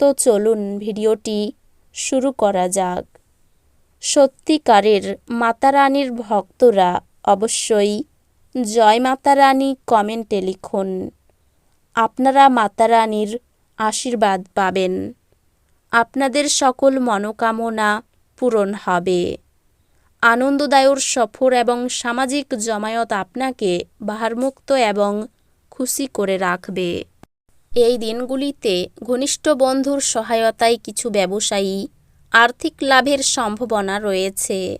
তো চলুন ভিডিওটি শুরু করা যাক। সত্যিকারের মাতারানীর ভক্তরা অবশ্যই জয় মাতারানী কমেন্টে লিখুন। আপনারা মাতারানীর আশীর্বাদ পাবেন। আপনাদের সকল মনোকামনা পূরণ হবে। আনন্দদায়ক সফর এবং সামাজিক জমায়ত আপনাকে ভারমুক্ত এবং খুশি করে রাখবে। এই দিনগুলিতে ঘনিষ্ঠ বন্ধুর সহায়তায় কিছু ব্যবসায়ী আর্থিক লাভের সম্ভাবনা রয়েছে।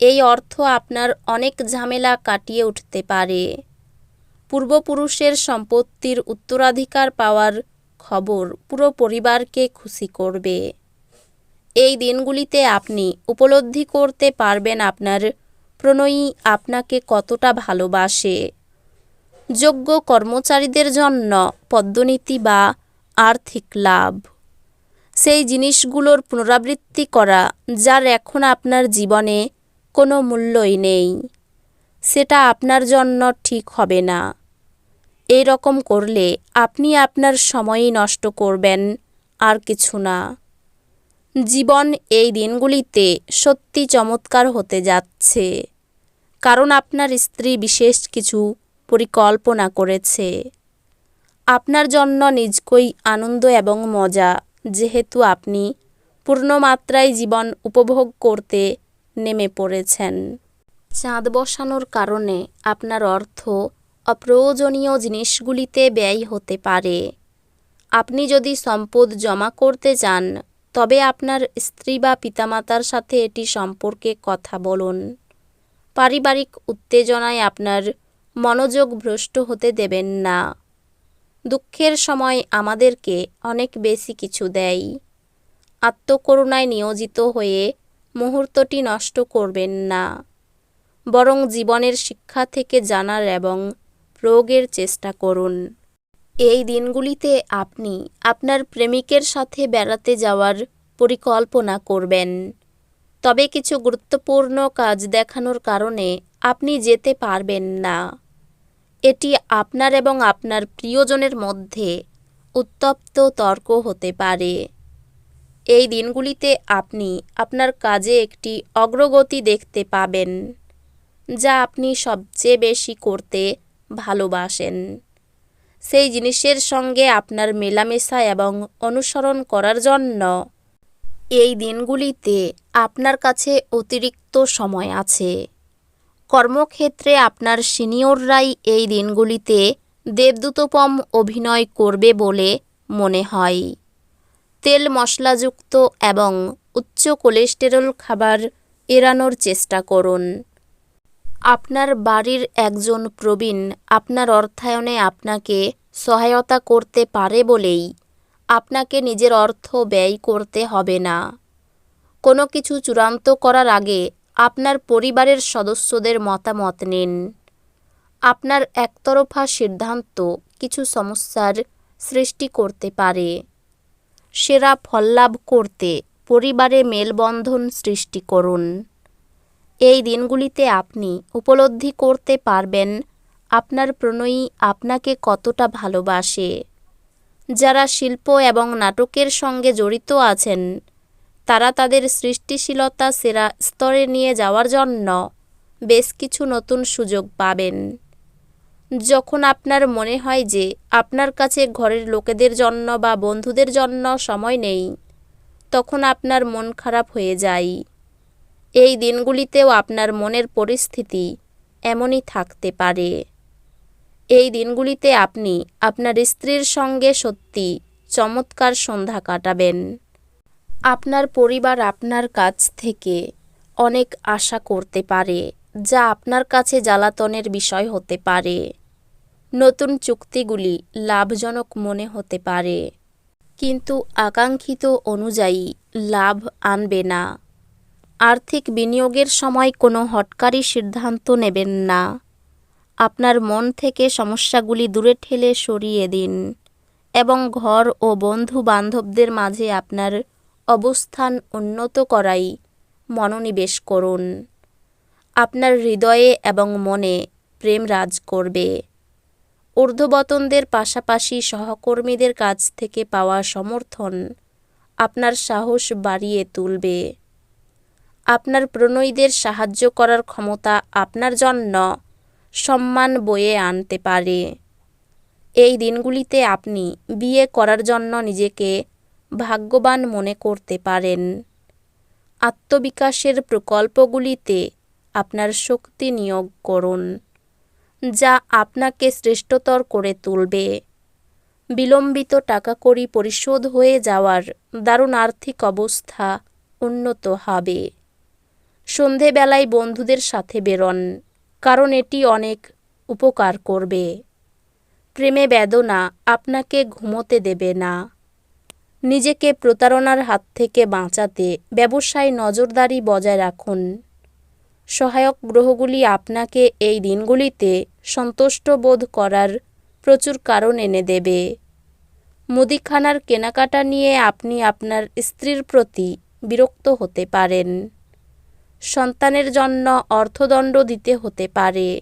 এই অর্থ আপনার অনেক ঝামেলা কাটিয়ে উঠতে পারে। পূর্বপুরুষের সম্পত্তির উত্তরাধিকার পাওয়ার খবর পুরো পরিবারকে খুশি করবে। এই দিনগুলিতে আপনি উপলব্ধি করতে পারবেন আপনার প্রণয়ী আপনাকে কতটা ভালোবাসে। যোগ্য কর্মচারীদের জন্য পদ্মনীতি বা আর্থিক লাভ। সেই জিনিসগুলোর পুনরাবৃত্তি করা, যার এখন আপনার জীবনে কোনো মূল্যই নেই, সেটা আপনার জন্য ঠিক হবে না। এই রকম করলে আপনি আপনার সময়ই নষ্ট করবেন আর কিছু না। জীবন এই দিনগুলিতে সত্যি চমৎকার হতে যাচ্ছে, কারণ আপনার স্ত্রী বিশেষ কিছু পরিকল্পনা করেছে। আপনার জন্য নিজকই আনন্দ এবং মজা। যেহেতু আপনি পূর্ণমাত্রায় জীবন উপভোগ করতে নেমে পড়েছেন। চাঁদ বসানোর কারণে আপনার অর্থ অপ্রয়োজনীয় জিনিসগুলিতে ব্যয় হতে পারে। আপনি যদি সম্পদ জমা করতে চান, তবে আপনার স্ত্রী বা পিতামাতার সাথে এটি সম্পর্কে কথা বলুন। পারিবারিক উত্তেজনায় আপনার মনোযোগ ভ্রষ্ট হতে দেবেন না। দুঃখের সময় আমাদেরকে অনেক বেশি কিছু দেয়। আত্মকরুণায় নিয়োজিত হয়ে মুহূর্তটি নষ্ট করবেন না। বরং জীবনের শিক্ষা থেকে জানার এবং প্রয়োগের চেষ্টা করুন। এই দিনগুলিতে আপনি আপনার প্রেমিকের সাথে বেড়াতে যাওয়ার পরিকল্পনা করবেন। তবে কিছু গুরুত্বপূর্ণ কাজ দেখানোর কারণে আপনি যেতে পারবেন না। এটি আপনার এবং আপনার প্রিয়জনের মধ্যে উত্তপ্ত তর্ক হতে পারে। এই দিনগুলিতে আপনি আপনার কাজে একটি অগ্রগতি দেখতে পাবেন, যা আপনি সবচেয়ে বেশি করতে ভালোবাসেন। সেই জিনিসের সঙ্গে আপনার মেলামেশা এবং অনুসরণ করার জন্য এই দিনগুলিতে আপনার কাছে অতিরিক্ত সময় আছে। কর্মক্ষেত্রে আপনার সিনিয়ররাই এই দিনগুলিতে দেবদূতপম অভিনয় করবে বলে মনে হয়। তেল মশলাযুক্ত এবং উচ্চ কোলেস্টেরল খাবার এড়ানোর চেষ্টা করুন। আপনার বাড়ির একজন প্রবীণ আপনার অর্থায়নে আপনাকে সহায়তা করতে পারে বলেই আপনাকে নিজের অর্থ ব্যয় করতে হবে না। কোনো কিছু চূড়ান্ত করার আগে আপনার পরিবারের সদস্যদের মতামত নিন। আপনার একতরফা সিদ্ধান্ত কিছু সমস্যার সৃষ্টি করতে পারে। সেরা ফল লাভ করতে পরিবারে মেলবন্ধন সৃষ্টি করুন। এই দিনগুলিতে আপনি উপলব্ধি করতে পারবেন আপনার প্রণয়ী আপনাকে কতটা ভালোবাসে। যারা শিল্প এবং নাটকের সঙ্গে জড়িত আছেন তারা তাদের সৃষ্টিশীলতা সেরা স্তরে নিয়ে যাওয়ার জন্য বেশ কিছু নতুন সুযোগ পাবেন। যখন আপনার মনে হয় যে আপনার কাছে ঘরের লোকেদের জন্য বা বন্ধুদের জন্য সময় নেই, তখন আপনার মন খারাপ হয়ে যায়। এই দিনগুলিতেও আপনার মনের পরিস্থিতি এমনই থাকতে পারে। এই দিনগুলিতে আপনি আপনার স্ত্রীর সঙ্গে সত্যি চমৎকার সন্ধ্যা কাটাবেন। আপনার পরিবার আপনার কাছ থেকে অনেক আশা করতে পারে, যা আপনার কাছে জ্বালাতনের বিষয় হতে পারে। নতুন চুক্তিগুলি লাভজনক মনে হতে পারে, কিন্তু আকাঙ্ক্ষিত অনুযায়ী লাভ আনবে না। আর্থিক বিনিয়োগের সময় কোনো হটকারী সিদ্ধান্ত নেবেন না। আপনার মন থেকে সমস্যাগুলি দূরে ঠেলে সরিয়ে দিন, এবং ঘর ও বন্ধু বান্ধবদের মাঝে আপনার অবস্থান উন্নত করাই মনোনিবেশ করুন। আপনার হৃদয়ে এবং মনে প্রেম রাজ করবে। ঊর্ধ্ববতনদের পাশাপাশি সহকর্মীদের কাছ থেকে পাওয়া সমর্থন আপনার সাহস বাড়িয়ে তুলবে। আপনার প্রণয়ীদের সাহায্য করার ক্ষমতা আপনার জন্য সম্মান বয়ে আনতে পারে। এই দিনগুলিতে আপনি বিয়ে করার জন্য নিজেকে ভাগ্যবান মনে করতে পারেন। আত্মবিকাশের প্রকল্পগুলিতে আপনার শক্তি নিয়োগ করুন, যা আপনাকে শ্রেষ্ঠতর করে তুলবে। বিলম্বিত টাকা কড়ি পরিশোধ হয়ে যাওয়ার দারুণ আর্থিক অবস্থা উন্নত হবে। সন্ধেবেলায় বন্ধুদের সাথে বেরোন, কারণ এটি অনেক উপকার করবে। প্রেমে বেদনা আপনাকে ঘুমোতে দেবে না। নিজেকে প্রতারণার হাত থেকে বাঁচাতে ব্যবসায় নজরদারি বজায় রাখুন। সহায়ক গ্রহগুলি আপনাকে এই দিনগুলিতে সন্তুষ্ট বোধ করার প্রচুর কারণ এনে দেবে। মুদিখানার কেনাকাটা নিয়ে আপনি আপনার স্ত্রীর প্রতি বিরক্ত হতে পারেন। সন্তানের জন্য অর্থদণ্ড দিতে হতে পারে।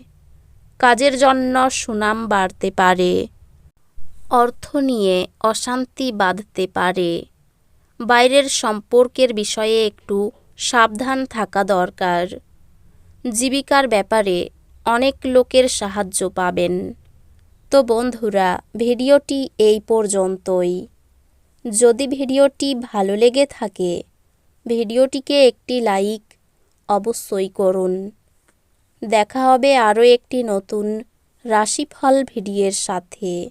কাজের জন্য সুনাম বাড়তে পারে। অর্থ নিয়ে অশান্তি বাঁধতে পারে। বাইরের সম্পর্কের বিষয়ে একটু সাবধান থাকা দরকার। জীবিকার ব্যাপারে অনেক লোকের সাহায্য পাবেন। তো বন্ধুরা, ভিডিওটি এই পর্যন্তই। যদি ভিডিওটি ভালো লেগে থাকে, ভিডিওটিকে একটি লাইক অবশ্যই করুন। দেখা হবে আরও একটি নতুন রাশিফল ভিডিওর সাথে।